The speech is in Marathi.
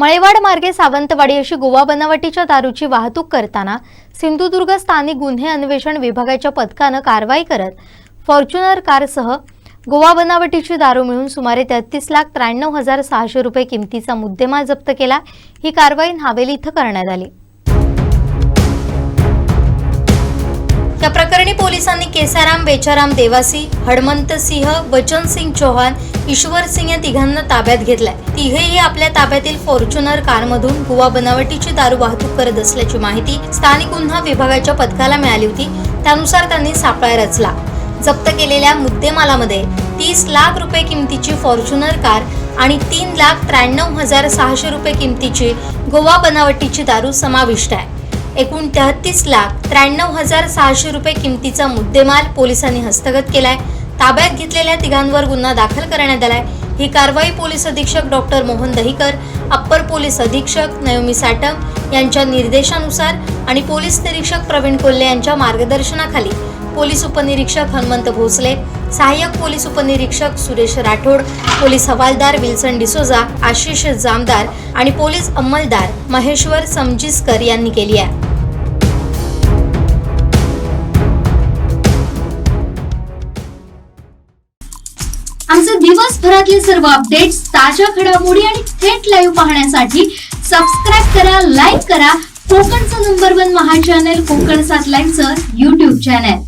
मळेवाड मार्गे सावंतवाडी अशी गोवा बनावटीच्या दारूची वाहतूक करताना सिंधुदुर्ग स्थानिक गुन्हे अन्वेषण विभागाच्या पथकानं कारवाई करत फॉर्च्युनर कारसह गोवा बनावटीची दारू मिळून सुमारे तेहतीस लाख त्र्याण्णव हजार सहाशे रुपये किमतीचा मुद्देमाल जप्त केला. ही कारवाई नावेली इथं करण्यात आली. या प्रकरणी पोलिसांनी केसाराम बेचाराम देवासी हडमंत सिंह वचन सिंग चौहान ईश्वर सिंग या तिघांना ताब्यात घेतलाय. तिघेही आपल्या ताब्यातील फॉर्च्युनर कारमधून गोवा बनावटीची दारू वाहतूक करत असल्याची माहिती स्थानिक गुन्हा विभागाच्या पथकाला मिळाली होती. त्यानुसार त्यांनी सापळा रचला. जप्त केलेल्या मुद्देमालामध्ये तीस लाख रुपये किमतीची फॉर्च्युनर कार आणि तीन लाख त्र्याण्णव हजार सहाशे रुपये किमतीची गोवा बनावटीची दारू समाविष्ट आहे. एकूण तेहतीस लाख त्र्याण्णव हजार सहाशे रुपये किमतीचा मुद्देमाल पोलिसांनी हस्तगत केलाय. ताब्यात घेतलेल्या तिघांवर गुन्हा दाखल करण्यात आलाय. ही कारवाई पोलीस अधीक्षक doctor Mohan Dahikar upper police अधीक्षक नयोमी साटम यांच्या निर्देशानुसार आणि पोलीस निरीक्षक प्रवीण कोल्हे यांच्या मार्गदर्शनाखाली पोलीस उपनिरीक्षक हनुमंत भोसले सहाय्यक पोलीस उपनिरीक्षक सुरेश राठोड पोलीस हवालदार विल्सन डिसोजा आशिष जामदार आणि पोलीस अंमलदार महेश्वर समजीसकर यांनी केली आहे. आमचे दिवसभरातले सर्व अपडेट्स ताज्या घडामोडी आणि थेट लाईव्ह पाहण्यासाठी सबस्क्राईब करा लाईक करा. कोकणचं number one Maha channel Kokan सात लाईव्हचं युट्यूब चॅनल